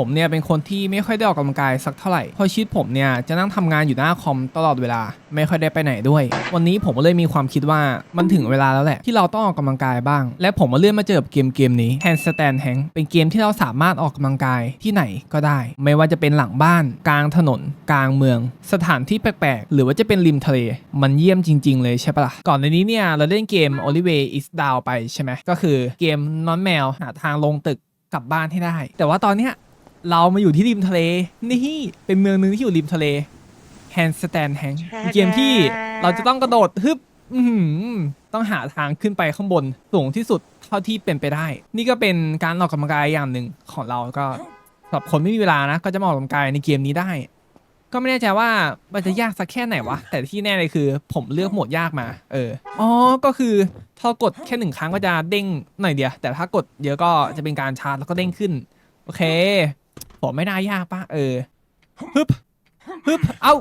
ผมเนี่ยเป็นคนที่ไม่ค่อยได้ออกกำลังกายสักเท่าไหร่เพราะชีวิตผมเนี่ยจะนั่งทำงานอยู่หน้าคอมตลอดเวลา ไม่ค่อยได้ไปไหนด้วย วันนี้ผมก็เลยมีความคิดว่ามันถึงเวลาแล้วแหละ ที่เราต้องออกกำลังกายบ้าง และผมมาเลื่อนมาเจอกับเกมเกมนี้ Handstand Tank เป็นเกมที่เราสามารถออกกำลังกายที่ไหนก็ได้ ไม่ว่าจะเป็นหลังบ้าน กลางถนน กลางเมือง สถานที่แปลกๆ หรือว่าจะเป็นริมทะเล มันเยี่ยมจริง ๆ เลยใช่ปะล่ะก่อนในนี้เนี่ยเราเล่นเกม Olive is Down ไปใช่ไหมก็คือเกมน้อนแมวหาทางลงตึกกลับบ้านให้ได้ แต่ว่าตอนเนี้ย เรามาอยู่ที่ริมทะเล นี่เป็นเมืองหนึงที่อยู่ริมทะเล Handstand Tank เกมที่เราจะต้องกระโดดฮึบอื้อหือต้องหาทางขึ้นไปข้างบนสูงที่สุดเท่าที่เป็นไปได้ นี่ก็เป็นการออกกำลังกายอย่างหนึ่งของเราก็สำหรับคนไม่มีเวลานะ ก็จะมาออกกำลังกายในเกมนี้ได้ ก็ไม่แน่ใจว่ามันจะยากสักแค่ไหนวะ แต่ที่แน่เลยคือ ผมเลือกโหมดยากมา เออ อ๋อ ก็คือถ้ากดแค่หนึ่งครั้งก็จะเด้งหน่อยเดียว แต่ถ้ากดเยอะก็จะเป็นการชาร์จแล้วก็เด้งขึ้น โอเค ผมไม่น่ายากปะเออฮึบฮึบเอ้า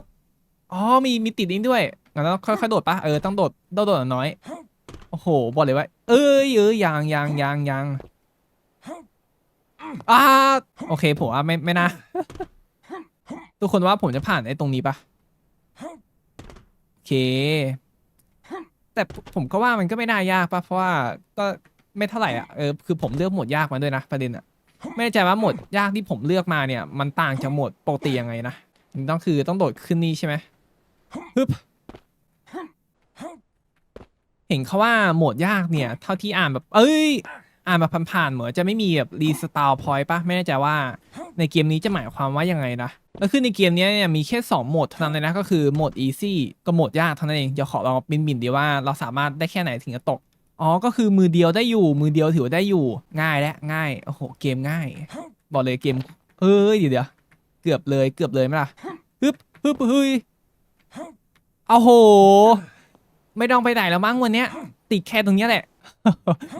อ๋อมีมีติดนี้ด้วยงั้นต้องค่อยๆโดดปะเออต้องโดดโดดโดดน้อยโอ้โหบอกเลยว่า เอ้ยเอ้ยยังยังยังยังอ่าโอเคผมว่าไม่ไม่น่าทุกคนว่าผมจะผ่านไอ้ตรงนี้ปะโอเค แต่ผมก็ว่ามันก็ไม่น่ายากปะเพราะว่าก็ไม่เท่าไหร่อะเออคือผมเลือกหมดยากมาด้วยนะประเด็นอะ ไม่แน่ใจว่าหมดยากที่ผมเลือกมาเนี่ย มันต่างจากหมดปกติยังไงนะต้องคือต้องโดดขึ้นนี่ใช่ไหมฮึบเห็นเขาว่าโหมดยากเนี่ย เท่าที่อ่านแบบ เอ้ย อ่านมาผ่านๆเหมือนจะไม่มีแบบรีสตาร์พอยต์ปะไม่แน่ใจว่า ในเกมนี้จะหมายความว่ายังไงนะแล้วคือในเกมนี้เนี่ยมีแค่2โหมดเท่านั้นเลยนะก็คือโหมด easy กับโหมดยากเท่านั้นเองเดี๋ยวขอลองบินบินๆดีว่าเราสามารถได้แค่ไหนถึงจะตก อ๋อ ก็คือมือเดียวได้อยู่ มือเดียวถือว่าได้อยู่ ง่ายและง่าย โอ้โห เกมง่าย บอกเลยเกมเอ้ยเดี๋ยวเดี๋ยวเกือบเลย เกือบเลยไหมล่ะฮึบฮึบเฮ้ยเอาโห ไม่ต้องไปไหนแล้วมั้งวันเนี้ย ติดแค่ตรงเนี้ยแหละ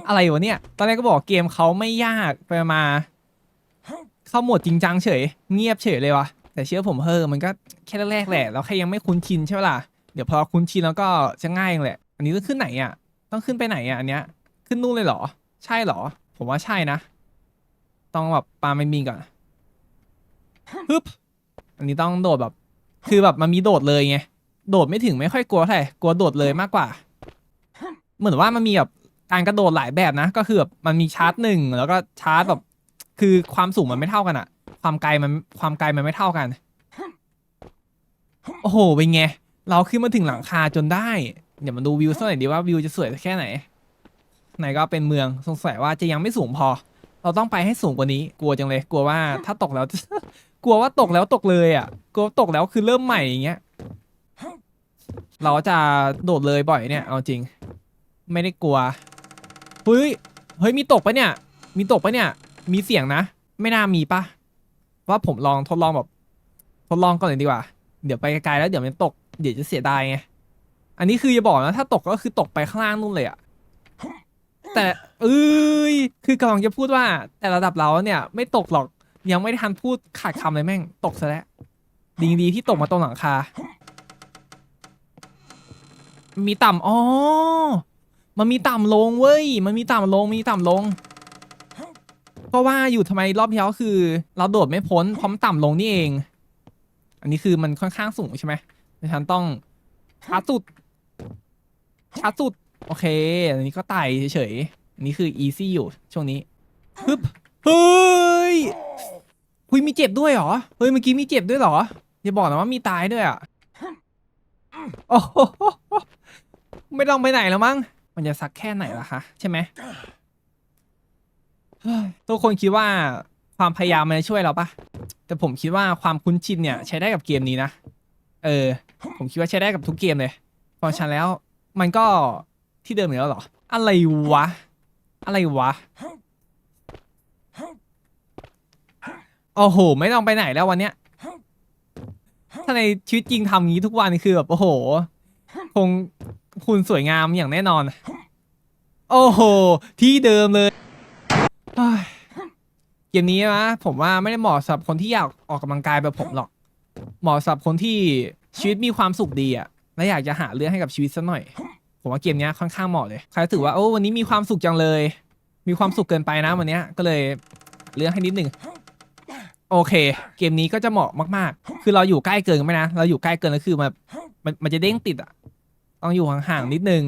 อะไรวะเนี่ย ตอนแรกก็บอกเกมเขาไม่ยาก ไปมา เข้าหมดจริงจังเฉย เงียบเฉยเลยวะแต่เชื่อผมเฮ้อมันก็แค่แรกแหละ เราแค่ยังไม่คุ้นชินใช่ไหมล่ะ เดี๋ยวพอคุ้นชินแล้วก็จะง่ายเองแหละ อันนี้ต้องขึ้นไหนอะ ต้องขึ้นไปไหนอะอันเนี้ย ขึ้นนู่นเลยเหรอ ใช่เหรอ ผมว่าใช่นะ ต้องแบบปาไม่มีก่อนฮึบอันนี้ต้องโดดแบบ คือแบบมันมีโดดเลยไง โดดไม่ถึงไม่ค่อยกลัวเท่าไหร่กลัวโดดเลยมากกว่า เหมือนว่ามันมีแบบการกระโดดหลายแบบนะ ก็คือแบบมันมีชาร์จหนึ่งแล้วก็ชาร์จแบบ คือความสูงมันไม่เท่ากันอะความไกลมันความไกลมันไม่เท่ากัน โอ้โหเป็นไง เราขึ้นมาถึงหลังคาจนได้ เดี๋ยวมาดูวิวสักหน่อยดีว่าวิวจะสวยแค่ไหน ไหนก็เป็นเมืองสงสัยว่าจะยังไม่สูงพอ เราต้องไปให้สูงกว่านี้ กลัวจังเลย กลัวว่าถ้าตกแล้ว กลัวว่าตกแล้วตกเลยอะ กลัวตกแล้วคือเริ่มใหม่อย่างเงี้ย เราจะโดดเลยบ่อยเนี่ย เอาจริง ไม่ได้กลัว เฮ้ย เฮ้ยมีตกปะเนี่ย มีตกปะเนี่ย มีเสียงนะ ไม่น่ามีปะว่าผมลองทดลองแบบทดลองก่อนเลยดีกว่า เดี๋ยวไปไกลแล้วเดี๋ยวมันตก เดี๋ยวจะเสียดายไง อันนี้คือจะบอกนะถ้าตกก็คือตกไปข้างล่างนู่นเลยอะแต่เอ้ยคือกำลังจะพูดว่า แต่ระดับเราเนี่ย ไม่ตกหรอกยังไม่ได้ทันพูดขาดคำเลยแม่ง ตกซะแล้วดีดีที่ตกมาตรงหลังคา มีต่ำอ๋อมันมีต่ำลงเว้ย มันมีต่ำลงมีต่ำลงเพราะว่าอยู่ทำไมรอบที่แล้วคือ เราโดดไม่พ้นพราะมันต่ำลงนี่เอง อันนี้คือมันค่อนข้างสูงใช่ไหมดังนั้นต้องชาร์จสุด ชาสุด โอเค อันนี้ก็ไต่เฉยๆอันนี้คือ easy อยู่ช่วงนี้ฮึบเฮ้ยคุยมีเจ็บด้วยเหรอ เฮ้ยเมื่อกี้มีเจ็บด้วยเหรอ อย่าบอกนะว่ามีตายด้วยอะโอ้โหไม่ต้องไปไหนแล้วมั้ง มันจะสักแค่ไหนล่ะคะใช่ไหมเฮ้ยทุกคนคิดว่าความพยายามมันจะช่วยเราปะแต่ผมคิดว่าความคุ้นชินเนี่ยใช้ได้กับเกมนี้นะ เออ ผมคิดว่าใช้ได้กับทุกเกมเลยพราะฉะนั้นแล้ว มันก็ที่เดิมอยู่แล้วเหรอ อะไรวะ อะไรวะ โอ้โห ไม่ต้องไปไหนแล้ววันเนี้ย ถ้าในชีวิตจริงทำงี้ทุกวันคือแบบโอ้โห คงคุณสวยงามอย่างแน่นอน โอ้โห ที่เดิมเลยเฮ้ยเกมนี้นะผมว่าไม่ได้เหมาะสำหรับคนที่อยากออกกำลังกายแบบผมหรอก เหมาะสำหรับคนที่ชีวิตมีความสุขดีอะ และอยากจะหาเรื่องให้กับชีวิตสักหน่อย ผมว่าเกมนี้ค่อนข้างเหมาะเลยใครรู้สึกว่าโอ้วันนี้มีความสุขจังเลย มีความสุขเกินไปนะวันนี้ก็เลยเลือกให้นิดหนึ่งโอเค เกมนี้ก็จะเหมาะมากๆ คือเราอยู่ใกล้เกินไหมนะ เราอยู่ใกล้เกินแล้วคือมันมันมันจะเด้งติดอะ ต้องอยู่ห่างๆนิดนึง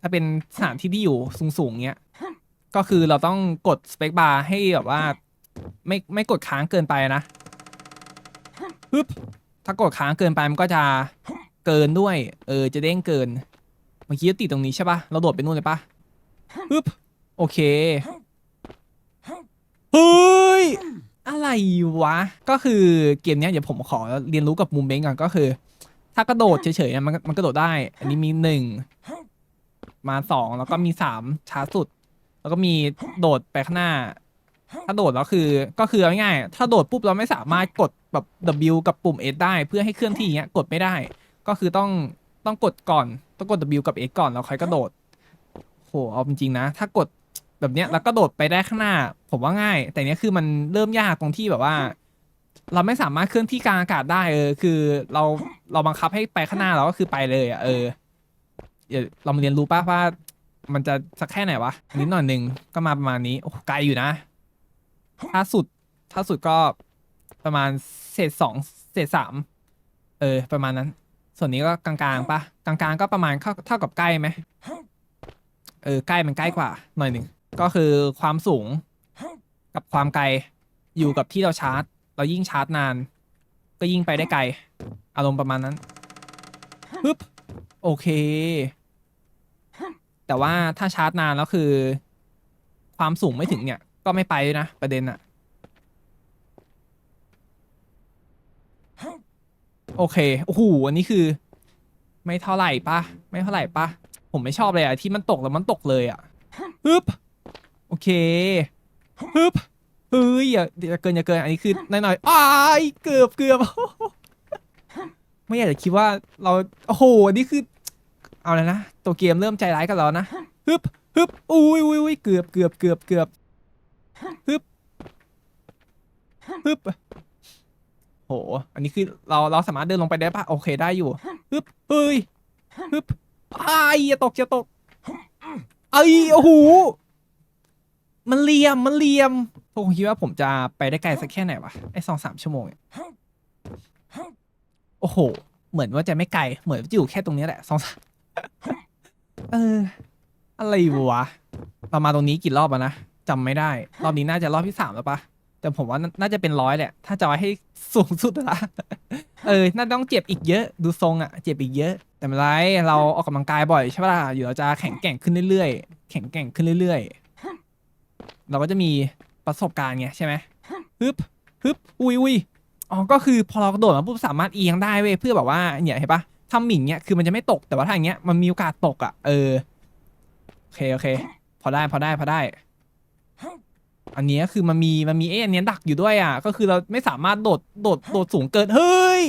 ถ้าเป็นสถานที่ที่อยู่สูงๆเงี้ย ก็คือเราต้องกดสเปคบาร์ให้แบบว่า ไม่ไม่กดค้างเกินไปนะปึ๊บถ้ากดค้างเกินไปมันก็จะ เกินด้วย เออ จะเด้งเกิน เมื่อกี้ติดตรงนี้ใช่ปะเราโดดไปนู่นเลยปะปึ๊บ โอเค เฮ้ย อะไรวะ ก็คือเกมนี้เดี๋ยวผมขอเรียนรู้กับมุมเบงก่อนก็คือ ถ้ากระโดดเฉยๆเนี่ยมันมันกระโดดได้ อันนี้มีหนึ่ง มาสองแล้วก็มีสามช้าสุด แล้วก็มีโดดไปข้างหน้า ถ้าโดดแล้วคือ ก็คือเอาง่ายๆถ้าโดดปุ๊บเราไม่สามารถกดแบบ W กับปุ่ม S ได้เพื่อให้เคลื่อนที่เงี้ยกดไม่ได้ ก็คือต้องต้องกดก่อนต้องกด W กับ S ก่อนแล้วค่อยกระโดดโหเอาจริงๆนะ ถ้ากดแบบเนี้ยแล้วก็โดดไปได้ข้างหน้า ผมว่าง่าย แต่เนี้ยคือมันเริ่มยากตรงที่แบบว่า เราไม่สามารถเคลื่อนที่กลางอากาศได้เออ คือเราเราบังคับให้ไปข้างหน้าเราก็คือไปเลยอะเออเดี๋ยวเรามาเรียนรู้ป่ะว่ามันจะสักแค่ไหนวะนิดหน่อยหนึ่งก็มาประมาณนี้โอ้ไกลอยู่นะ ถ้าสุดถ้าสุดก็ประมาณเศษสองเศษสามเออ ประมาณนั้น ส่วนนี้ก็กลางๆปะกลางๆก็ประมาณเท่าเท่ากับใกล้ไหมเออใกล้มันใกล้กว่า หน่อยหนึ่งก็คือความสูงกับความไกลอยู่กับที่เราชาร์จ เรายิ่งชาร์จนาน ก็ยิ่งไปได้ไกล อารมณ์ประมาณนั้นปึ๊บโอเค แต่ว่าถ้าชาร์จนานแล้วคือ ความสูงไม่ถึงเนี่ย ก็ไม่ไปนะประเด็นอะ โอเค โอ้โห อันนี้คือ ไม่เท่าไหร่ปะ ไม่เท่าไหร่ปะ ผมไม่ชอบเลยอะที่มันตกแล้วมันตกเลยอะฮึบ โอเคฮึบเฮ้ยอย่าอย่าเกินอย่าเกิน อันนี้คือน้อยๆอ้ายเกือบเกือบไม่อยากจะคิดว่าเรา โอ้โห อันนี้คือ เอาเลยนะ ตัวเกมเริ่มใจร้ายกับเรานะฮึบฮึบอุ้ยอุ้ยอุ้ยเกือบเกือบเกือบเกือบฮึบฮึบ โห อันนี้คือเราเราสามารถเดินลงไปได้ปะโอเคได้อยู่ฮึบเฮ้ยฮึบไอ้ายอย่าตกอย่าตกไอ้ยโอ้โหมันเหลี่ยมมันเหลี่ยมผมคิดว่าผมจะไปได้ไกลสักแค่ไหนวะไอ้สองสามชั่วโมงเนี่ยโอ้โห เหมือนว่าจะไม่ไกล เหมือนจะอยู่แค่ตรงเนี้ยแหละสองสามเออ อะไรวะเรามาตรงนี้กี่รอบแล้วนะจำไม่ได้ รอบนี้น่าจะรอบที่สามแล้วปะ แต่ผมว่าน่าจะเป็นร้อยแหละ ถ้าจะเอาให้สูงสุดละ เออ น่าต้องเจ็บอีกเยอะ ดูทรงอะเจ็บอีกเยอะ แต่ไม่ไร เราออกกำลังกายบ่อยใช่ปะล่ะอยู่เราจะแข็งแกร่งขึ้นเรื่อยๆ แข็งแกร่งขึ้นเรื่อยๆ เราก็จะมีประสบการณ์ไงใช่ไหมฮึบฮึบ อุ้ยอุ้ยอ๋อ ก็คือพอเรากระโดดมาปุ๊บสามารถเอียงได้เว้ย เพื่อแบบว่า เนี่ยเห็นปะทำหมิ่งเนี่ยคือมันจะไม่ตก แต่ว่าถ้าอย่างเงี้ย มันมีโอกาสตกอะ เออ โอเค โอเค พอได้ พอได้ พอได้ อันนี้คือมันมีมันมีเอ๊ะอันนี้ดักอยู่ด้วยอะ ก็คือเราไม่สามารถโดดโดดโดดสูงเกินเฮ้ย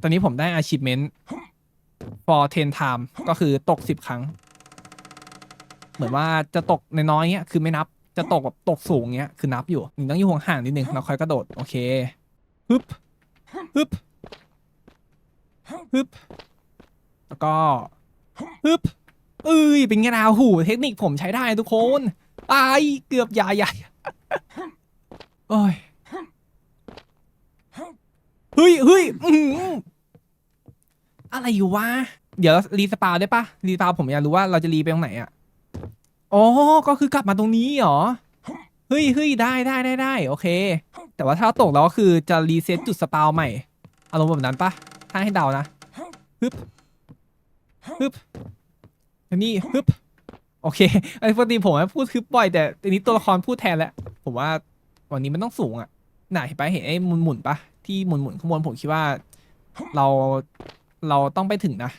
ตอนนี้ผมได้ achievement for 10 time ก็คือตก 10 ครั้ง เหมือนว่าจะตกในน้อยเงี้ย คือไม่นับ จะตกแบบตกสูงเงี้ย คือนับอยู่หนึ่งต้องอยู่ห่างนิดนึงเราค่อยกระโดด โอเคฮึบฮึบฮึบแล้วก็ฮึบ เอ้ยเป็นไงดาวหูเทคนิคผมใช้ได้ทุกคนตายเกือบใหญ่ใหญ่โอ้ยเฮ้ยเฮ้ยอืออะไรอยู่วะ เดี๋ยวรีสปาได้ปะรีสปาผมอยากรู้ว่าเราจะรีไปตรงไหนอะอ๋อก็คือกลับมาตรงนี้เหรอ เฮ้ยเฮ้ยได้ได้ได้ได้โอเค แต่ว่าถ้าตกแล้วก็คือจะรีเซ็ตจุดสปาใหม่ อารมณ์แบบนั้นปะถ้าให้เดานะฮึบฮึบ อันนี้ฮึบโอเคไอ้ปกติผมพูดฮึบบ่อยแต่อันนี้ตัวละครพูดแทนแล้ว ผมว่าวันนี้มันต้องสูงอะน่ะเห็นปเห็นไอ้หมุนหมุนปะที่หมุนหมุนข้างบนผมคิดว่า เราเราต้องไปถึงนะ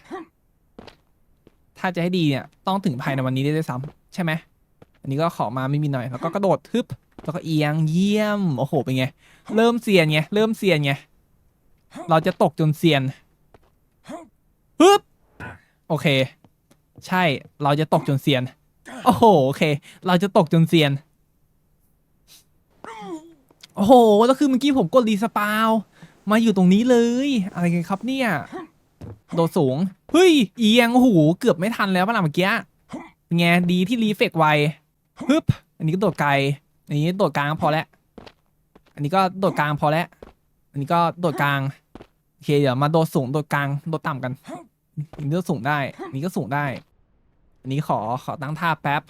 ถ้าจะให้ดีเนี่ย ต้องถึงภายในวันนี้ได้ด้วยซ้ำใช่ไหมอันนี้ก็ขอมาไม่มีหน่อย แล้วก็กระโดดฮึบแล้วก็เอียงเยี่ยมโอ้โหเป็นไง เริ่มเซียนไงเริ่มเซียนไงเราจะตกจนเซียนฮึบโอเค ใช่ เราจะตกจนเซียน โอ้โห โอเค เราจะตกจนเซียน โอ้โห แล้วคือเมื่อกี้ผมกดรีสปาว มาอยู่ตรงนี้เลย อะไรกันครับเนี่ย โดดสูง เฮ้ย เอียง โอ้โห เกือบไม่ทันแล้วป่ะล่ะเมื่อกี้เป็นไง ดีที่รีเฟกไวฮึบ อันนี้ก็โดดไกล อันนี้โดดกลางก็พอแล้ว อันนี้ก็โดดกลางพอแล้ว อันนี้ก็โดดกลาง โอเค เดี๋ยวมาโดดสูง โดดกลาง โดดต่ำกันอันนี้ก็สูงได้อันนี้ก็สูงได้ อันนี้ขอขอตั้งท่าแป๊บ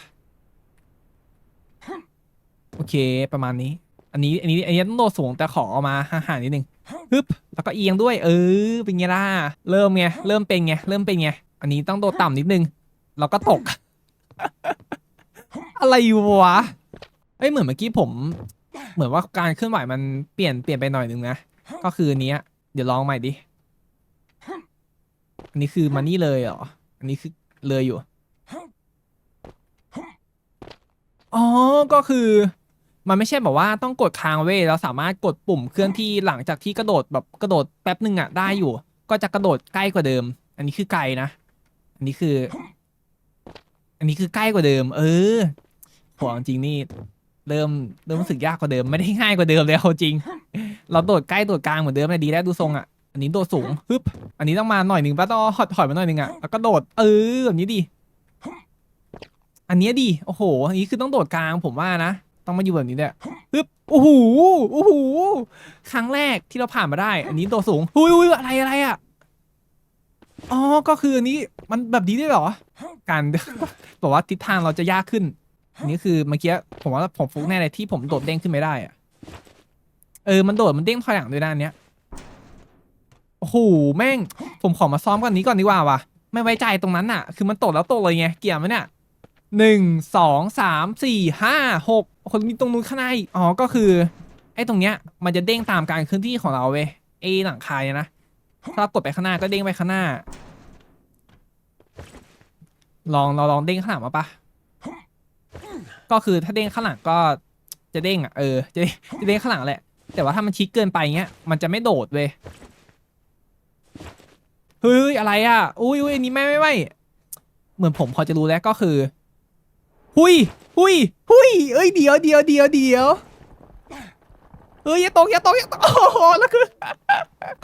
โอเคประมาณนี้ อันนี้อันนี้อันนี้ต้องโดดสูงแต่ขอเอามาห่างๆนิดนึงฮึบแล้วก็เอียงด้วย เออเป็นไงล่ะเริ่มไงเริ่มเป็นไงเริ่มเป็นไงอันนี้ต้องโดดต่ำนิดนึงแล้วก็ตก อะไรอยู่วะเอ้ยเหมือนเมื่อกี้ผม เหมือนว่าการเคลื่อนไหวมันเปลี่ยนเปลี่ยนไปหน่อยนึงนะก็คืออันเนี้ย เดี๋ยวลองใหม่ดิอันนี้คือมานี่เลยเหรออันนี้คือเลยอยู่ อ๋อ ก็คือ มันไม่ใช่แบบว่าต้องกดค้างเว้ยเราสามารถกดปุ่มเคลื่อนที่หลังจากที่กระโดดแบบกระโดดแป๊บหนึ่งอะได้อยู่ ก็จะกระโดดใกล้กว่าเดิม อันนี้คือไกลนะ อันนี้คือ อันนี้คือใกล้กว่าเดิม เออโหเอาจริงนี่เริ่มเริ่มรู้สึกยากกว่าเดิมไม่ได้ง่ายกว่าเดิมเลยเอาจริง เราโดดใกล้โดดกลางเหมือนเดิมเลยดีแล้วดูทรงอะอันนี้โดดสูงฮึบอันนี้ต้องมาหน่อยหนึ่งป้าต้องถอยถอยมาหน่อยหนึ่งอะแล้วก็โดดเออแบบนี้ดี อันเนี้ยดีโอ้โห อันนี้คือต้องโดดกลางผมว่านะ ต้องมาอยู่แบบนี้ด้วยฮึบโอ้โหโอ้โหครั้งแรกที่เราผ่านมาได้ อันนี้โดดสูงหุยหุยอะไรอะไรอะอ๋อก็คืออันนี้มันแบบนี้ด้วยเหรอ การ บอกว่าทิศทางเราจะยากขึ้นอันนี้คือเมื่อกี้ผมว่าผมฟุกแน่เลยที่ผมโดดเด้งขึ้นไม่ได้อะเออมันโดดมันเด้งถอยหลังด้วยนะอันเนี้ยโอ้โหแม่ง ผมขอมาซ้อมกันนี้ก่อนดีกว่าว่ะไม่ไว้ใจตรงนั้นอะ คือมันตกแล้วตกเลยไงเกี่ยวไหมเนี่ย หนึ่งสองสามสี่ห้าหกคนมีตรงนู้นข้างในอ๋อก็คือไอ้ตรงเนี้ยมันจะเด้งตามการเคลื่อนที่ของเราเว้ยไอ้หลังคายนะถ้าเรากดไปข้างหน้าก็เด้งไปข้างหน้า ลองเราลองเด้งข้างหลังมาปะก็คือถ้าเด้งข้างหลังก็จะเด้งอะเออจะจะเด้งข้างหลังแหละ แต่ว่าถ้ามันชิดเกินไปเงี้ยมันจะไม่โดดเว้ยเฮ้ยอะไรอะอุ้ยอุ้ยอันนี้ไม่ไม่ไม่เหมือนผมพอจะรู้แล้วก็คือ หุยหุยหุยเอ้ยเดี๋ยวเดี๋ยวเดี๋ยวเดี๋ยวเฮ้ยอย่าตกอย่าตกอย่าตกโอ้โหแล้วคือ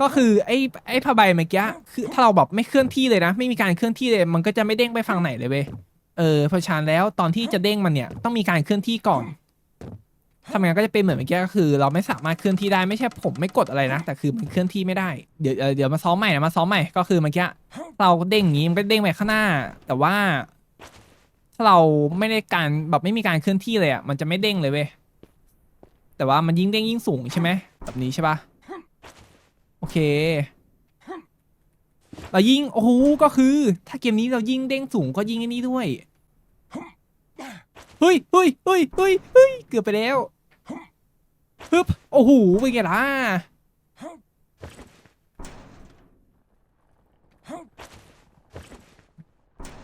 ก็คือไอ้ไอ้ผ้าใบเมื่อกี้คือถ้าเราแบบไม่เคลื่อนที่เลยนะ ไม่มีการเคลื่อนที่เลย มันก็จะไม่เด้งไปฝั่งไหนเลยเว้ยเออเพราะฉะนั้นแล้วตอนที่จะเด้งมันเนี่ยต้องมีการเคลื่อนที่ก่อนทำงานก็จะเป็นเหมือนเมื่อกี้ก็คือ เราไม่สามารถเคลื่อนที่ได้ไม่ใช่ผมไม่กดอะไรนะ แต่คือมันเคลื่อนที่ไม่ได้เดี๋ยวเดี๋ยวมาซ้อมใหม่นะมาซ้อมใหม่ก็คือเมื่อกี้เราเด้งอย่างนี้มันก็เด้งไปข้างหน้า แต่ว่า ถ้าเราไม่ได้การแบบไม่มีการเคลื่อนที่เลยอะมันจะไม่เด้งเลยเว้ยแต่ว่ามันยิ่งเด้งยิ่งสูงใช่ไหมแบบนี้ใช่ปะโอเคเรายิ่งโอ้โหก็คือ ถ้าเกมนี้เรายิ่งเด้งสูงก็ยิ่งไอ้นี้ด้วยเฮ้ยเฮ้ยเฮ้ยเฮ้ยเฮ้ยเกือบไปแล้วฮึบโอ้โหเป็นไงล่ะ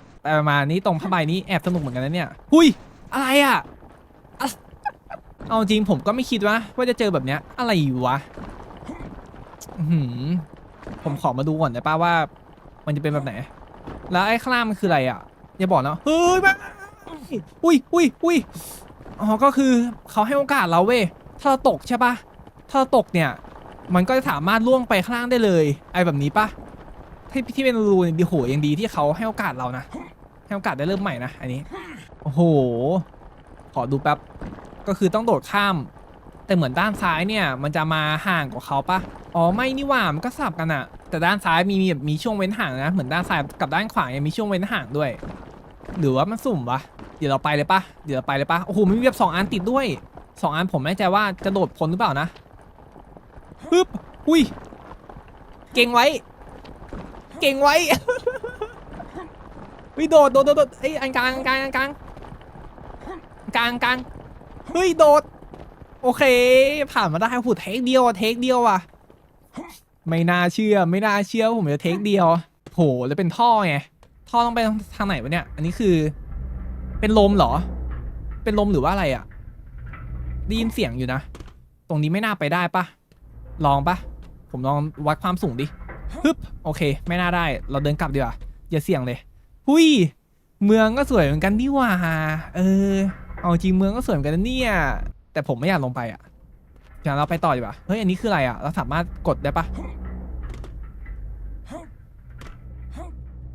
แต่ ประมาณนี้ตรงผ้าใบนี้แอบสนุกเหมือนกันนะเนี่ย หุยอะไรอะอะเอาจริงผมก็ไม่คิดว่าว่าจะเจอแบบเนี้ย อะไรวะอื้อหือผมขอมาดูก่อนได้ป่าว่า มันจะเป็นแบบไหน แล้วไอ้ข้างล่างมันคืออะไรอะ อย่าบอกนะเฮ้ยมาอุ้ยอุ้ยอุ้ยอ๋อก็คือเขาให้โอกาสเราเว้ยถ้าเราตกใช่ปะถ้าเราตกเนี่ย มันก็จะสามารถล่วงไปข้างล่างได้เลย ไอ้แบบนี้ปะที่ที่เป็นรูเนี่ยดีโหยังดีที่เขาให้โอกาสเรานะ ให้โอกาสได้เริ่มใหม่นะอันนี้ โอ้โห ขอดูแป๊บ ก็คือต้องโดดข้าม แต่เหมือนด้านซ้ายเนี่ย มันจะมาห่างกว่าเขาปะอ๋อไม่นี่หว่ามันก็สับกันอะแต่ด้านซ้ายมีมีแบบมีช่วงเว้นห่างนะ เหมือนด้านซ้ายกับด้านขวายังมีช่วงเว้นห่างด้วย หรือว่ามันสุ่มวะเดี๋ยวเราไปเลยปะเดี๋ยวเราไปเลยปะโอ้โหมันมีแบบสองอันติดด้วยสองอันผมไม่แน่ใจว่าจะโดดพ้นหรือเปล่านะปึ๊บอุ้ย เก่งไว้ เก่งไว้ วิโดดโดดโดดโดดเอ้ยอันกลางอันกลางอันกลางกลางกลางเฮ้ยโดด โอเค ผ่านมาได้หูเทคเดียวอะเทคเดียวอะไม่น่าเชื่อไม่น่าเชื่อว่าผมจะเทคเดียวโหแล้วเป็นท่อไงท่อต้องไปทางไหนวะเนี่ย อันนี้คือ เป็นลมเหรอ เป็นลมหรือว่าอะไรอะได้ยินเสียงอยู่นะ ตรงนี้ไม่น่าไปได้ปะลองปะผมลองวัดความสูงดิฮึบโอเค ไม่น่าได้ เราเดินกลับดีกว่าอย่าเสี่ยงเลย หุยเมืองก็สวยเหมือนกันนี่ว่าเออ เอาจริงเมืองก็สวยเหมือนกันนะเนี่ย แต่ผมไม่อยากลงไปอะอยากเราไปต่อดีกว่าเฮ้ยอันนี้คืออะไรอะ เราสามารถกดได้ปะ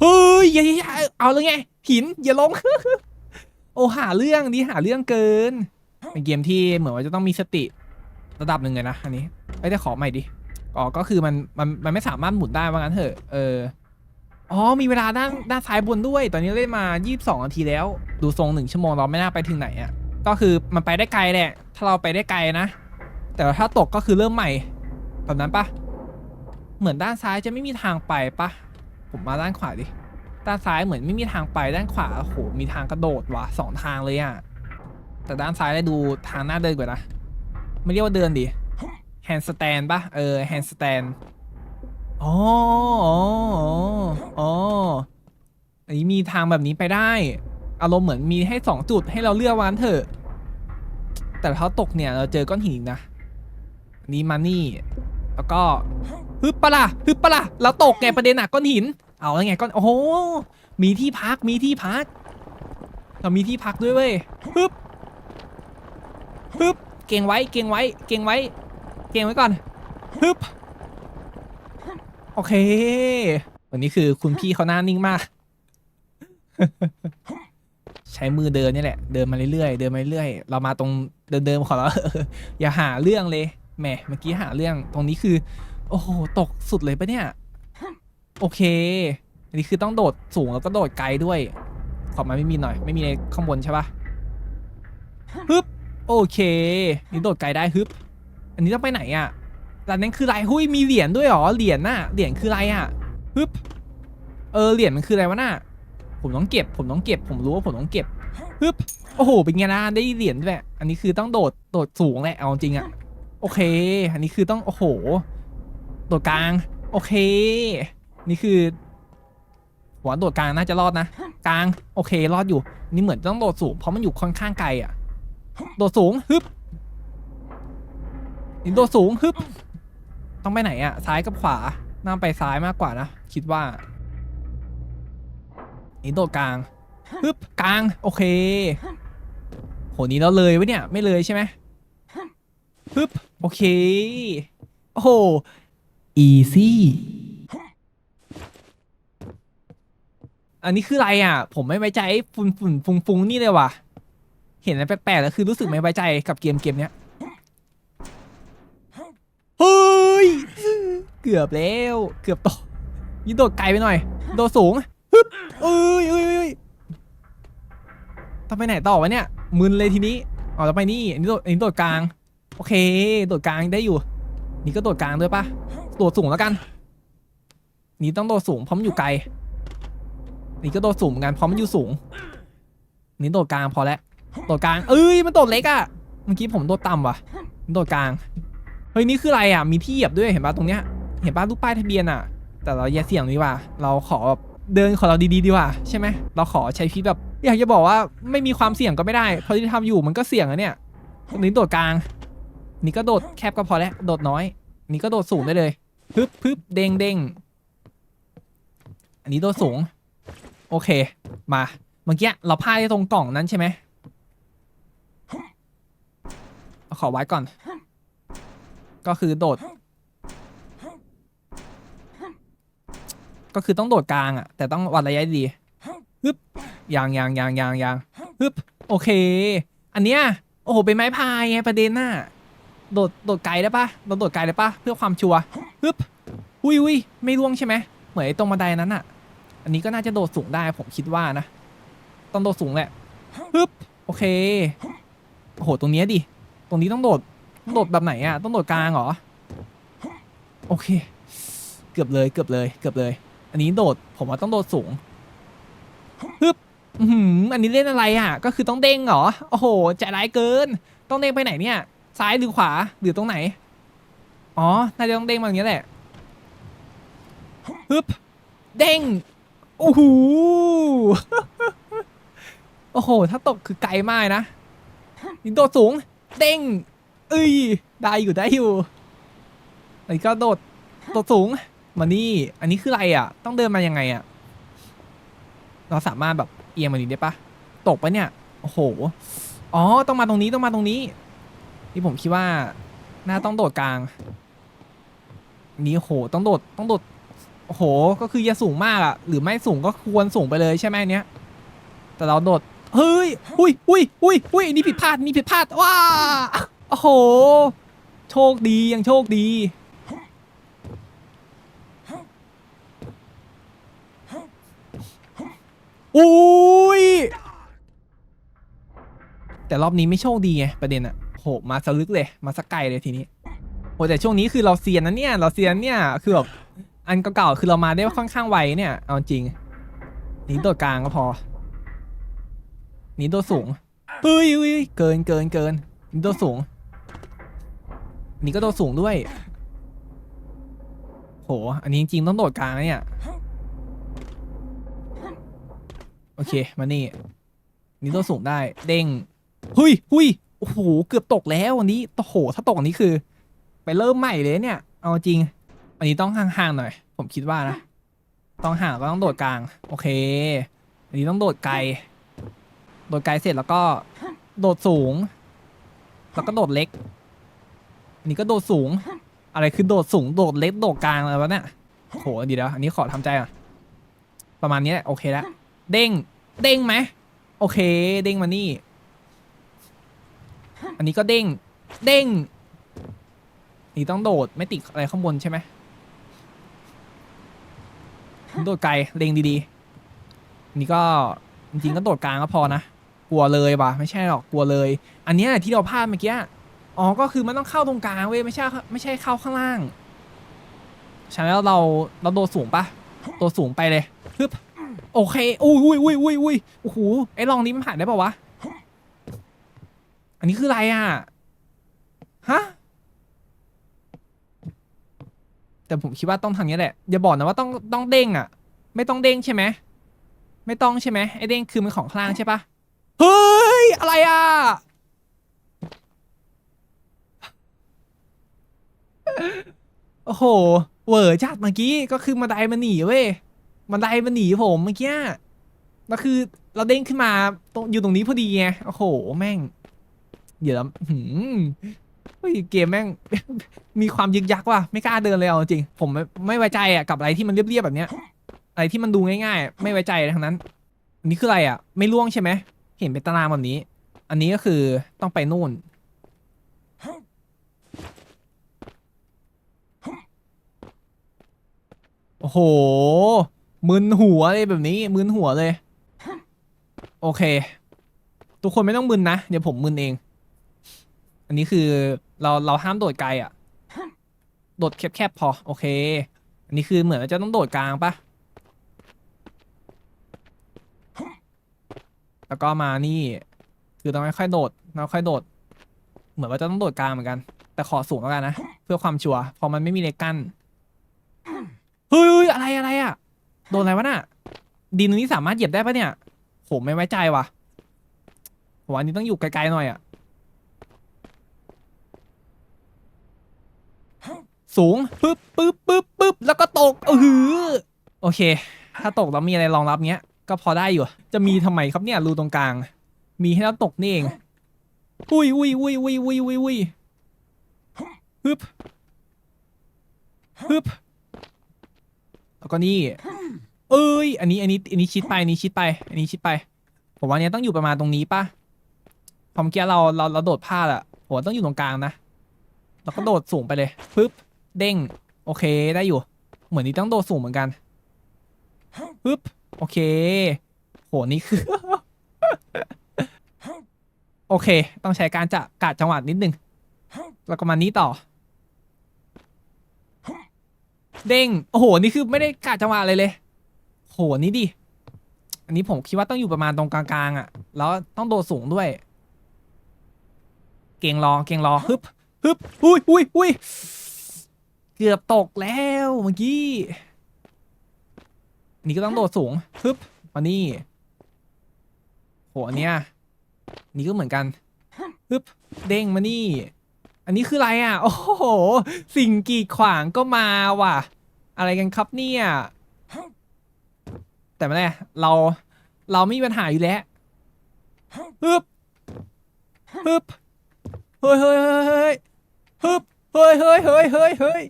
เฮ้ยอย่าอย่าอย่าเอาเลยไง หินอย่าลง โอ้หาเรื่องนี่หาเรื่องเกิน เป็นเกมที่เหมือนว่าจะต้องมีสติระดับหนึ่งเลยนะอันนี้ไม่ได้ขอใหม่ดิอ๋อก็คือมันมันมันไม่สามารถหมุนได้ว่างั้นเถอะ เออ อ๋อมีเวลาด้านด้านซ้ายบนด้วย ตอนนี้เล่นมา 22นาทีแล้ว ดูทรงหนึ่งชั่วโมงเราไม่น่าไปถึงไหนอะ่ะก็คือมันไปได้ไกลแหละ ถ้าเราไปได้ไกลนะ แต่ถ้าตกก็คือเริ่มใหม่แบบนั้นปะเหมือนด้านซ้ายจะไม่มีทางไปปะผมมาด้านขวาดิด้านซ้ายเหมือนไม่มีทางไปด้านขวาโอ้โหมีทางกระโดดว่ะสองทางเลยอะแต่ด้านซ้ายได้ดูทางหน้าเดินกว่านะไม่เรียกว่าเดินดิแฮนด์สแตนปะเออแฮนด์สแตน อ๋ออ๋ออ๋ออันนี้มีทางแบบนี้ไปได้ อารมณ์เหมือนมีให้สองจุดให้เราเลือกวันเถอะ แต่ถ้าตกเนี่ยเราเจอก้อนหินนะนนี้มานี่ แล้วก็ฮึบปะล่ะฮึบปะล่ะเราตกไงประเด็นหนักก้อนหิน เอาแล้วไงก้อน โอ้โห มีที่พัก มีที่พัก เรามีที่พักด้วยเว้ยฮึบฮึบ เก่งไว้ เก่งไว้ เก่งไว้ เก่งไว้ก่อนฮึบ โอเค วันนี้คือคุณพี่เขาหน้านิ่งมาก ใช้มือเดินนี่แหละ เดินมาเรื่อยๆ เดินมาเรื่อยๆ เรามาตรงเดิมๆขอแล้วอย่าหาเรื่องเลย แหม เมื่อกี้หาเรื่อง ตรงนี้คือ โอ้โห ตกสุดเลยปะเนี่ย โอเค อันนี้คือต้องโดดสูงแล้วก็โดดไกลด้วย ขอบมาไม่มีหน่อย ไม่มีในข้างบนใช่ปะฮึบ โอเค นี่โดดไกลได้ฮึบ อันนี้ต้องไปไหนอะ ร้านนั้นคืออะไรหุ้ยมีเหรียญด้วยเหรอเหรียญน่ะเหรียญคืออะไรอะฮึบเออเหรียญมันคืออะไรวะน่ะผมต้องเก็บ ผมต้องเก็บ ผมรู้ว่าผมต้องเก็บฮึบโอ้โหเป็นไงนะได้เหรียญด้วยอันนี้คือต้องโดดโดดสูงแหละเอาจริงอะโอเค อันนี้คือต้องโอ้โหโดดกลาง โอเค นี่คือหัวโดดกลางน่าจะรอดนะกลางโอเครอดอยู่ นี่เหมือนต้องโดดสูงเพราะมันอยู่ค่อนข้างไกลอะโดดสูงฮึบนี่โดดสูงฮึบ ต้องไปไหนอะซ้ายกับขวาน่าไปซ้ายมากกว่านะ คิดว่านี่โดดกลางฮึบกลาง โอเค โหนี้เราเลยวะเนี่ย ไม่เลยใช่ไหมฮึบโอเค โอ้โห easy อันนี้คืออะไรอะ ผมไม่ไว้ใจไอ้ฝุ่นฝุ่นฟุงฟุงนี่เลยว่ะ เห็นอะไรแปลกๆแล้วคือรู้สึกไม่ไว้ใจกับเกมเกมเนี้ยเฮ้ย เกือบแล้ว เกือบตกยิ่งโดดไกลไปหน่อย โดดสูงฮึบเอ้ยเอ้ยเอ้ยต้องไปไหนต่อวะเนี่ย มึนเลยทีนี้อ๋อจะไปนี่ อันนี้โดดอันนี้โดดกลาง โอเค โดดกลางได้อยู่ นี่ก็โดดกลางด้วยปะโดดสูงแล้วกัน นี่ต้องโดดสูงเพราะมันอยู่ไกล นี่ก็โดดสูงเหมือนกันเพราะมันอยู่สูง นี่โดดกลางพอแล้ว โดดกลาง เอ้ย มันโดดเล็กอะเมื่อกี้ผมโดดต่ำว่ะ โดดกลาง เฮ้ยนี่คืออะไรอะมีที่เหยียบด้วยเห็นป่ะตรงเนี้ยเห็นป่ะรูปป้ายทะเบียนอะ แต่เราอย่าเสี่ยงดีกว่า เราขอแบบเดินของเราดีๆดีกว่าใช่ไหมเราขอใช้ชีวิตแบบอยากจะบอกว่าไม่มีความเสี่ยงก็ไม่ได้เพราะที่ทำอยู่มันก็เสี่ยงอะเนี่ยตรงนี้โดดกลาง นี่ก็โดดแคบก็พอแล้วโดดน้อย นี่ก็โดดสูงได้เลยพึบพึบเด้งเด้งอันนี้โดดสูง โอเค มาเมื่อกี้เราพลาดที่ตรงกล่องนั้นใช่ไหมเอาขอไว้ก่อน ก็คือโดด ก็คือต้องโดดกลางอะ แต่ต้องวัดระยะดีฮึบยางยางยางยางยางฮึบโอเค อันเนี้ยโอ้โหเป็นไม้พายไงประเด็นน่ะโดดโดดไกลได้ปะเราโดดไกลได้ปะเพื่อความชัวร์ฮึบอุ้ยอุ้ยไม่ร่วงใช่ไหมเหมือนตรงบันไดนั้นอะ อันนี้ก็น่าจะโดดสูงได้ผมคิดว่านะต้องโดดสูงแหละฮึบโอเคโอ้โหตรงเนี้ยดิตรงนี้ต้องโดด ต้องโดดแบบไหนอะต้องโดดกลางเหรอโอเค เกือบเลยเกือบเลยเกือบเลย อันนี้โดดผมว่าต้องโดดสูงฮึบอืมอันนี้เล่นอะไรอะ ก็คือต้องเด้งเหรอโอ้โหใจร้ายเกิน ต้องเด้งไปไหนเนี่ย ซ้ายหรือขวาหรือตรงไหนอ๋อน่าจะต้องเด้งมาอย่างนี้แหละฮึบเด้งโอ้โหโอ้โห ถ้าตกคือไกลมากนะนี่โดดสูง เด้ง เอ้ย ได้อยู่ได้อยู่อันนี้ก็โดดโดดสูง มานี่ อันนี้คืออะไรอะ ต้องเดินมายังไงอะ เราสามารถแบบเอียงมานี้ได้ปะ ตกปะเนี่ย โอ้โห อ๋อ ต้องมาตรงนี้ต้องมาตรงนี้ ที่ผมคิดว่า น่าต้องโดดกลาง นี่โอ้โหต้องโดดต้องโดด โอ้โห ก็คืออย่าสูงมากอะ หรือไม่สูงก็ควรสูงไปเลยใช่ไหมอันเนี้ย แต่เราโดด เฮ้ย อุ้ยอุ้ยอุ้ยอุ้ยอันนี่ผิดพลาดอันนี่ผิดพลาด ว้า โอ้โห โชคดียังโชคดี อุ้ย แต่รอบนี้ไม่โชคดีไงประเด็นอะโหมาสลึกเลย มาสักไกลเลยทีนี้โหแต่ช่วงนี้คือเราเซียนนะเนี่ย เราเซียนเนี่ย คือแบบอันเก่าๆ คือเรามาได้ค่อนข้างไวเนี่ย เอาจริง หนีตัวกลางก็พอ หนีตัวสูงเฮ้ยเกินเกินเกินหนีตัวสูง นี่ก็ตัวสูงด้วย โห อันนี้จริงๆต้องโดดกลางนะเนี่ย โอเค มานี่ นี่ตัวสูงได้ เด้ง หุยหุยโอ้โห เกือบตกแล้ววันนี้โอ้โห ถ้าตกอันนี้คือ ไปเริ่มใหม่เลยเนี่ย เอาจริง อันนี้ต้องห่างๆหน่อย ผมคิดว่านะ ต้องห่างก็ต้องโดดกลาง โอเค อันนี้ต้องโดดไกล โดดไกลเสร็จแล้วก็ โดดสูง แล้วก็โดดเล็ก อันนี้ก็โดดสูง อะไรคือโดดสูงโดดเล็กโดดกลางอะไรวะเนี่ยโหดียวอันนี้ขอทำใจก่อนประมาณนี้แหละโอเคแล้วเด้ง เด้งไหมโอเค เด้งมานี่ อันนี้ก็เด้ง เด้ง นี่ต้องโดดไม่ติดอะไรข้างบนใช่ไหมโดดไกลเล็งดีๆ นี่ก็จริงๆก็โดดกลางก็พอนะ กลัวเลยว่ะ ไม่ใช่หรอกกลัวเลย อันนี้ที่เราพลาดเมื่อกี้ อ๋อ ก็คือมันต้องเข้าตรงกลางเว้ยไม่ใช่ไม่ใช่เข้าข้างล่างฉะนั้นเราเราโดดสูงปะโดดสูงไปเลยฮึบโอเคอุ้ยอุ้ยอุ้ยอุ้ยอุ้ยโอ้โหไอ้ลองนี้มันผ่านได้ปะวะ อันนี้คืออะไรอะฮะแต่ผมคิดว่าต้องทางนี้แหละ อย่าบอกนะว่าต้องต้องเด้งอะ ไม่ต้องเด้งใช่ไหมไม่ต้องใช่ไหมไอ้เด้งคือมันของข้างล่างใช่ปะเฮ้ยอะไรอะ โอ้โห เวอร์จัดเมื่อกี้ก็คือมาไดมันหนีเว้ยมันไดมันหนีผมเมื่อกี้แล้วคือเราเด้งขึ้นมาตรงอยู่ตรงนี้พอดีไงโอ้โห แม่ง เดี๋ยวหืมเฮ้ยเกมแม่ง มีความยึกยักว่ะไม่กล้าเดินเลยเอาจริง ผมไม่ไว้ใจอะกับอะไรที่มันเรียบๆแบบเนี้ย อะไรที่มันดูง่ายๆ ไม่ไว้ใจเลยทั้งนั้น อันนี้คืออะไรอะ ไม่ล่วงใช่ไหมเห็นเป็นตารางแบบนี้ อันนี้ก็คือต้องไปนู่น โอ้โห มึนหัวเลยแบบนี้ มึนหัวเลย โอเค ทุกคนไม่ต้องมึนนะ เดี๋ยวผมมึนเอง อันนี้คือเราเราห้ามโดดไกลอะ โดดแคบๆพอ โอเค อันนี้คือเหมือนจะต้องโดดกลางปะแล้วก็มานี่ คือต้องค่อยๆโดดเราค่อยโดด เหมือนว่าจะต้องโดดกลางเหมือนกัน แต่ขอสูงแล้วกันนะ เพื่อความชัวร์พอมันไม่มีเลขกั้น เฮ้ยอะไรอะไรอะ โดนอะไรวะน่ะ ดินตรงนี้สามารถเหยียบได้ปะเนี่ยผมไม่ไว้ใจว่ะผมว่าอันนี้ต้องอยู่ไกลๆหน่อยอะ สูงปึ๊บปึ๊บปึ๊บปึ๊บแล้วก็ตกเออโอเค ถ้าตกแล้วมีอะไรรองรับเงี้ย ก็พอได้อยู่ จะมีทำไมครับเนี่ยรูตรงกลาง มีให้เราตกนี่เองอุ้ยอุ้ยอุ้ยอุ้ยอุ้ยอุ้ยอุ้ยปึ๊บปึ๊บ แล้วก็นี่ เอ้ย อันนี้ อันนี้ อันนี้ชิดไป อันนี้ชิดไป อันนี้ชิดไป ผมว่าเนี้ยต้องอยู่ประมาณตรงนี้ป่ะพอเมื่อกี้เรา เรา เราโดดพลาดอะผมว่าต้องอยู่ตรงกลางนะ แล้วก็โดดสูงไปเลย ปึ๊บ เด้ง โอเค ได้อยู่ เหมือนนี้ต้องโดดสูงเหมือนกัน ปึ๊บ โอเค โห นี่คือ โอเค ต้องใช้การจะกาดจังหวะนิดนึง แล้วก็มานี้ต่อ เด้งโอ้โหนี่คือไม่ได้กะจังหวะเลยเลยโหนี่ดิอันนี้ผมคิดว่าต้องอยู่ประมาณตรงกลางๆอะ แล้วต้องโดดสูงด้วย เก่งรอเก่งรอฮึบฮึบอุ้ยอุ้ยอุ้ยเกือบตกแล้วเมื่อกี้นนี้ก็ต้องโดดสูงฮึบมานี่โหอันเนี้ยนนี่ก็เหมือนกันฮึบเด้งมานี่ อันนี้คืออะไรอะ โอ้โห สิ่งกีดขวางก็มาว่ะ อะไรกันครับเนี่ย แต่ไม่ได้เราเราไม่มีปัญหาอยู่แล้วฮึบฮึบเฮ้ยเฮ้ยเฮ้ยเฮ้ยฮึบเฮ้ยเฮ้ยเฮ้ยเฮ้ยเฮ้ย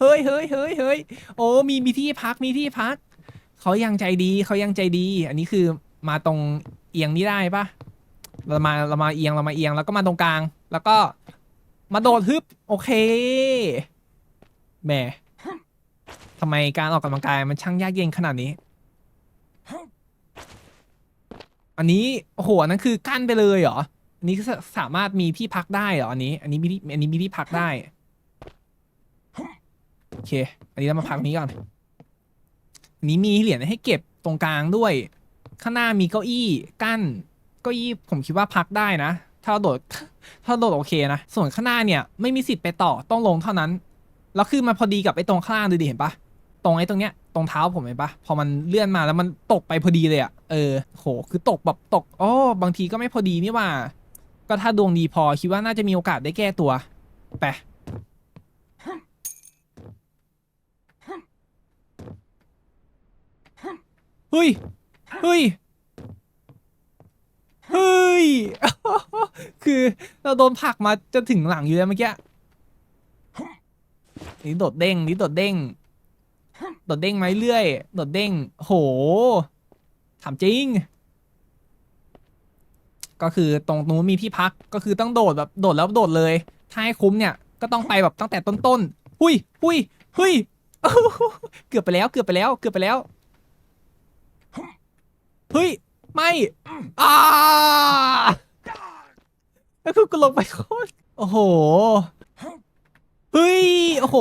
เฮ้ยเฮ้ยเฮ้ยเฮ้ยโอ้มีมีที่พักมีที่พักเขายังใจดีเขายังใจดี อันนี้คือมาตรงเอียงนี่ได้ปะเรามาเรามาเอียงเรามาเอียงแล้วก็มาตรงกลาง แล้วก็ มาโดดฮึบโอเคแหมทำไมการออกกำลังกายมันช่างยากเย็นขนาดนี้ อันนี้โอ้โหนนั้นคือกั้นไปเลยเหรอ อันนี้สามารถมีที่พักได้เหรออันนี้ อันนี้มีที่อันนี้มีที่พักได้โอเค อันนี้เรามาพักนี้ก่อนอันนี้มีเหรียญให้เก็บตรงกลางด้วย ข้างหน้ามีเก้าอี้กั้นเก้าอี้ผมคิดว่าพักได้นะ ถ้าเราโดด ถ้าเราโดดโอเคนะ ส่วนข้างหน้าเนี่ยไม่มีสิทธิ์ไปต่อต้องลงเท่านั้น แล้วคือมันพอดีกับไอ้ตรงข้างล่างดูดิเห็นปะตรงไอ้ตรงเนี้ยตรงเท้าผมเห็นปะพอมันเลื่อนมาแล้วมันตกไปพอดีเลยอะเออโหคือตกแบบตกอ๋อบางทีก็ไม่พอดีนี่ว่า ก็ถ้าดวงดีพอคิดว่าน่าจะมีโอกาสได้แก้ตัวไปเฮ้ย เฮ้ย เฮ้ย คือเราโดนผลักมาจะถึงหลังอยู่แล้วเมื่อกี้ นี่โดดเด้ง นี่โดดเด้ง โดดเด้งไหมเรื่อย โดดเด้ง โห ถามจริง ก็คือตรงนู้นมีที่พัก ก็คือต้องโดดแบบโดดแล้วโดดเลย ถ้าให้คุ้มเนี่ย ก็ต้องไปแบบตั้งแต่ต้นๆ หุยหุยหุยเกือบไปแล้ว เกือบไปแล้ว เกือบไปแล้ว เฮ้ย ไม่อ่าแล้วคือกูลงไปโคตรโอ้โห เฮ้ย โอ้โห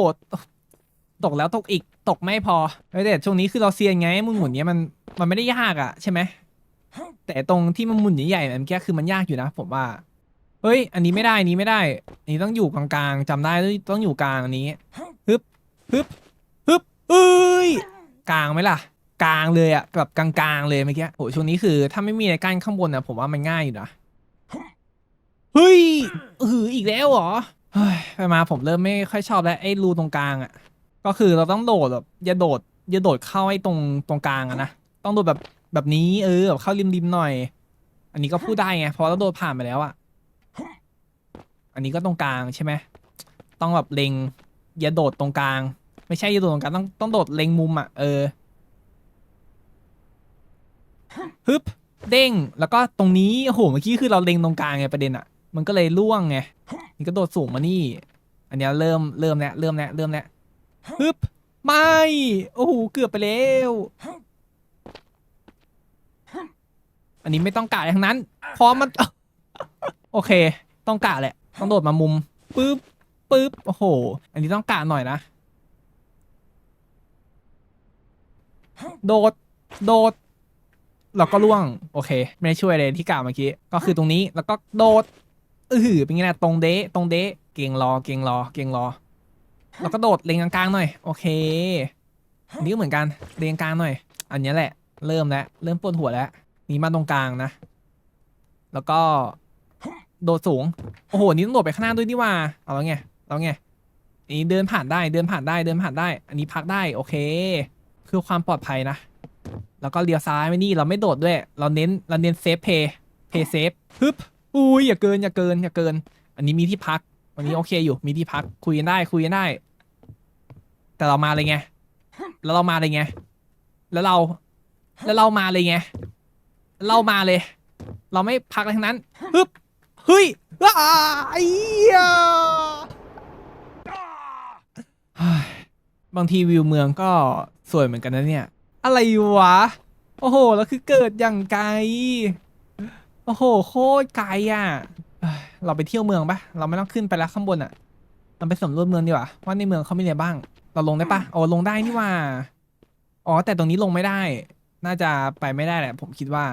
ตกแล้วตกอีก ตกไม่พอเฮ้ยแต่ช่วงนี้คือเราเซียนไง มึงหมุนเนี้ยมัน มันไม่ได้ยากอะใช่ไหม แต่ตรงที่มันหมุนใหญ่ๆเนี่ยเมื่อกี้คือมันยากอยู่นะ ผมว่า เฮ้ย อันนี้ไม่ได้ อันนี้ไม่ได้ อันนี้ต้องอยู่กลางๆจำได้ต้องอยู่กลางอันนี้ ฮึบ ฮึบ ฮึบเอ้ย กลางไหมล่ะ ลางเลยอะแบบกลางๆเลยเมื่อกี้โหช่วงนี้คือ ถ้าไม่มีอะไรกั้นข้างบนอะผมว่ามันง่ายอยู่นะเฮ้ยเอออีกแล้วเหรอเฮ้ยไปมาผมเริ่มไม่ค่อยชอบแล้วไอ้รูตรงกลางอะก็คือเราต้องโดดแบบอย่าโดดอย่าโดดเข้าไอ้ตรงตรงกลางอะนะต้องโดดแบบแบบนี้เออแบบเข้าริมๆหน่อย อันนี้ก็พูดได้ไงเพราะเราโดดผ่านไปแล้วอะอันนี้ก็ตรงกลางใช่ไหมต้องแบบเล็งอย่าโดดตรงกลาง ไม่ใช่อย่าโดดตรงกลางต้องต้องโดดเล็งมุมอะเออ ฮึบเด้งแล้วก็ตรงนี้โอ้โหเมื่อกี้คือเราเล็งตรงกลางไงประเด็นอะมันก็เลยล่วงไงนี่ก็โดดสูงมานี่ อันนี้เริ่มเริ่มแล้วเริ่มแล้วเริ่มแล้วฮึบไม่โอ้โหเกือบไปแล้วอันนี้ไม่ต้องกะอะไรทั้งนั้นพราะมัน โอเค ต้องกะแหละ ต้องโดดมามุมปึ๊บปึ๊บโอ้โห อันนี้ต้องกะหน่อยนะ โดด โดด แล้วก็ล่วงโอเค ไม่ได้ช่วยเลยที่กล่าวเมื่อกี้ก็คือตรงนี้แล้วก็โดดอือหือเป็นไงนะตรงเดะตรงเดะเก่งรอเก่งรอเก่งรอ แล้วก็โดดเลงกลางๆหน่อย โอเคอันนี้ก็เหมือนกันเลงกลางหน่อย อันนี้แหละ เริ่มแล้วเริ่มปวดหัวแล้วนี่มาตรงกลางนะ แล้วก็โดดสูง โอ้โห นี่ต้องโดดไปข้างหน้าด้วยนี่ว่า เอาแล้วไงเอาไงอันนี้เดินผ่านได้ เดินผ่านได้ เดินผ่านได้ อันนี้พักได้ โอเคเพื่อความปลอดภัยนะ แล้วก็เลี้ยวซ้ายไม่นี่เราไม่โดดด้วย เราเน้นเราเน้นเซฟเพย์เพย์เซฟฮึบอุ้ยอย่าเกินอย่าเกินอย่าเกิน อันนี้มีที่พัก วันนี้โอเคอยู่มีที่พักคุยกันได้คุยกันได้ แต่เรามาเลยไงแล้วเรามาเลยไงแล้วเรา แล้วเรามาเลยไงเรามาเลย เราไม่พักอะไรทั้งนั้นฮึบเฮ้ยอ้าไอ้เหี้ยเฮ้ยบางทีวิวเมืองก็สวยเหมือนกันนะเนี่ย อะไรวะ โอ้โห แล้วคือเกิดอย่างไกล โอ้โห โคตรไกลอะ เราไปเที่ยวเมืองปะเราไม่ต้องขึ้นไปแล้วข้างบนอะ เราไปสำรวจเมืองดีกว่า ว่าในเมืองเขามีอะไรบ้าง เราลงได้ปะโอ้ลงได้นี่ว่า อ๋อ แต่ตรงนี้ลงไม่ได้ น่าจะไปไม่ได้แหละ ผมคิดว่า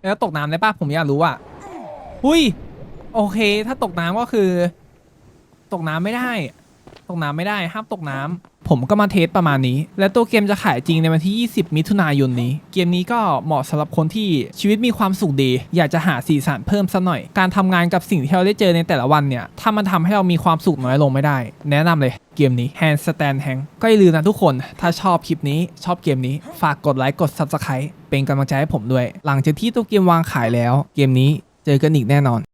แล้วตกน้ำได้ปะผมอยากรู้อะหุยโอเค ถ้าตกน้ำก็คือ ตกน้ำไม่ได้ ตกน้ำไม่ได้ห้ามตกน้ำผมก็มาเทสประมาณนี้ และตัวเกมจะขายจริงในวันที่ 20 มิถุนายนนี้ เกมนี้ก็เหมาะสำหรับคนที่ชีวิตมีความสุขดี อยากจะหาสีสันเพิ่มสักหน่อย การทำงานกับสิ่งที่เราได้เจอในแต่ละวันเนี่ย ถ้ามันทำให้เรามีความสุขน้อยลงไม่ได้ แนะนำเลยเกมนี้ Handstand Tank ก็อย่าลืมนะทุกคน ถ้าชอบคลิปนี้ชอบเกมนี้ฝากกดไลค์กด Subscribe เป็นกำลังใจให้ผมด้วย หลังจากที่ตัวเกมวางขายแล้ว เกมนี้เจอกันอีกแน่นอน